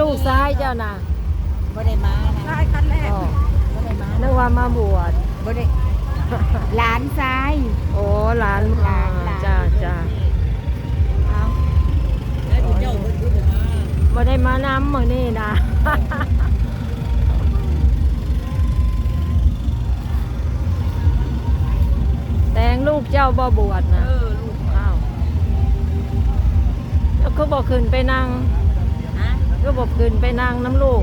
ลูกซ้ายเจ้าน่ะบ่ได้มานะได้คันแรกอ๋อบ่ได้มานึกว่ามาบวชบ่ได้หลานซ้าย โอ้หลานหลานหลาน จ้าจ้าเอาแล้วเจ้าเพิ่นคือผมมาบ่ได้มานำมื้อนี้นะแต่งลูกเจ้าบ่บวชนะเออลูกอ้าวแล้วก็บอกขึ้นไปนั่งฮะ ก็บอกขึ้นไปนางน้ำลูก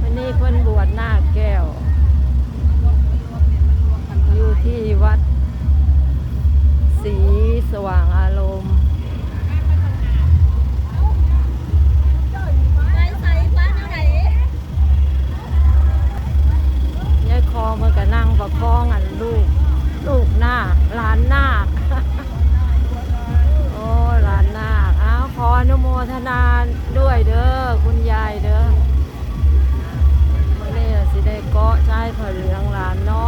วันนี้คนบวชหน้าแก้ว อยู่ที่วัด ชายผ้งหลานเนาะ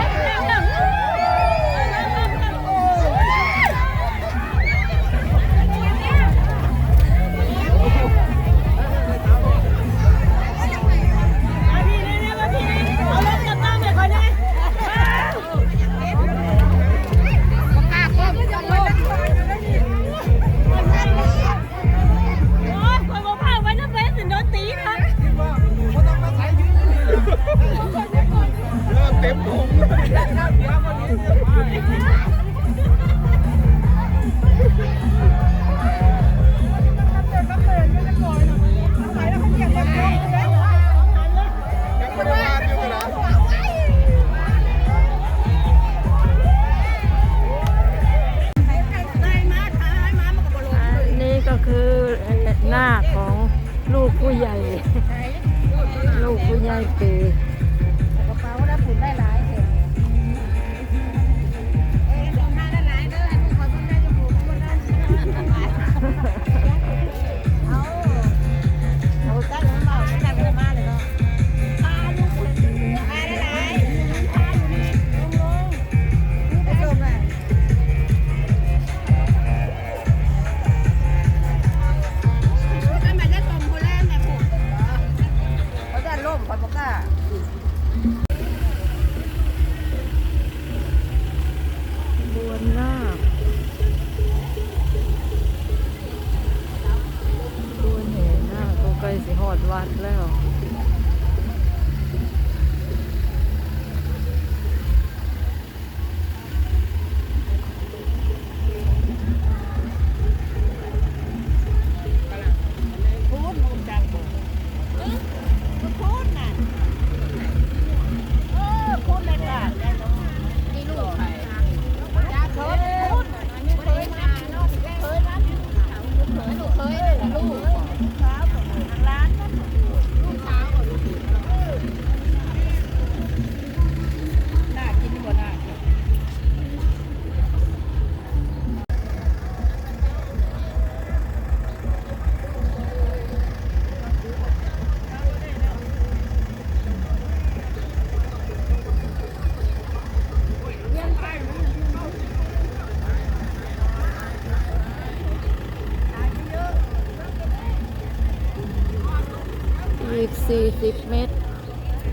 สิเมตร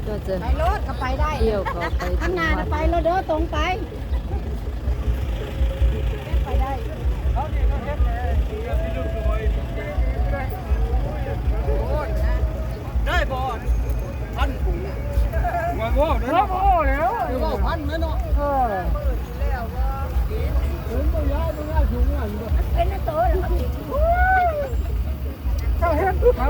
ก็จะไปรถก็ไปได้เที่ยวก็ไปข้างนาน่ะไปรถเด้อตรงไปไปได้ได้บ่พันว่าบ่เด้อบ่เด้อว่าพันแม่เนาะเออถึงบ่ยาวบ่ยาวถึงอะเป็นตัวแล้เฮ็นเขา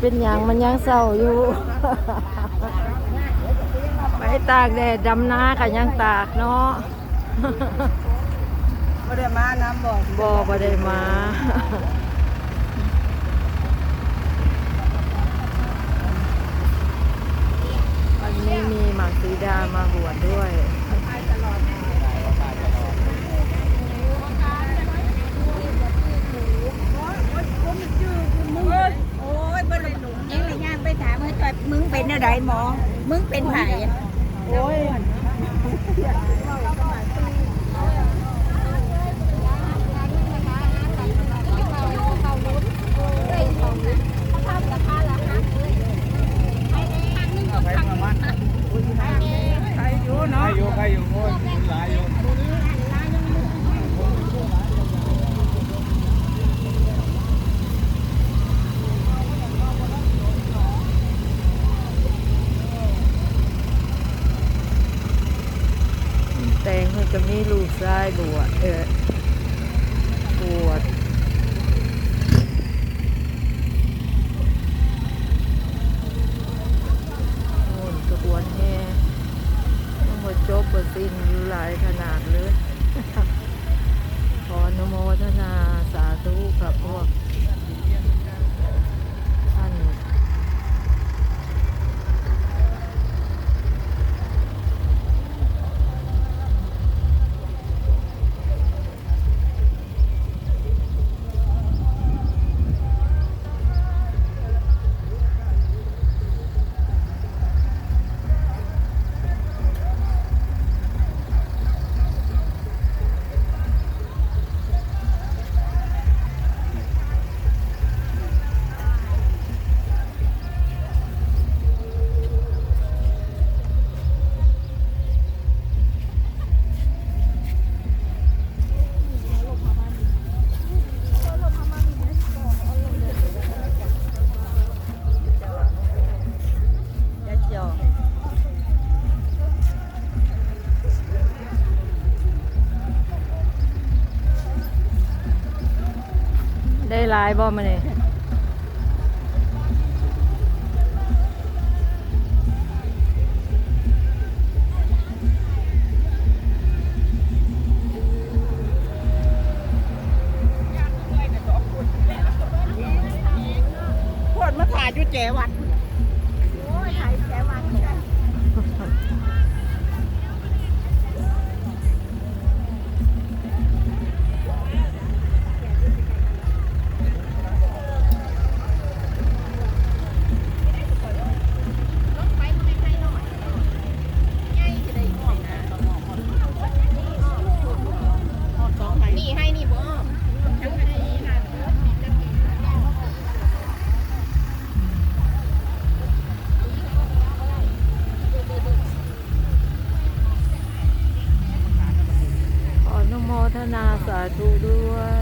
เป็นอย่างมันยังเศร้าอยู่ ไปตากแดดดำหน้ากันยังตากเนาะบ่ได้มาน้ำบ่บ่บ่ได้มาวันนี้มี ลายบ่มาเนี่ย everyone.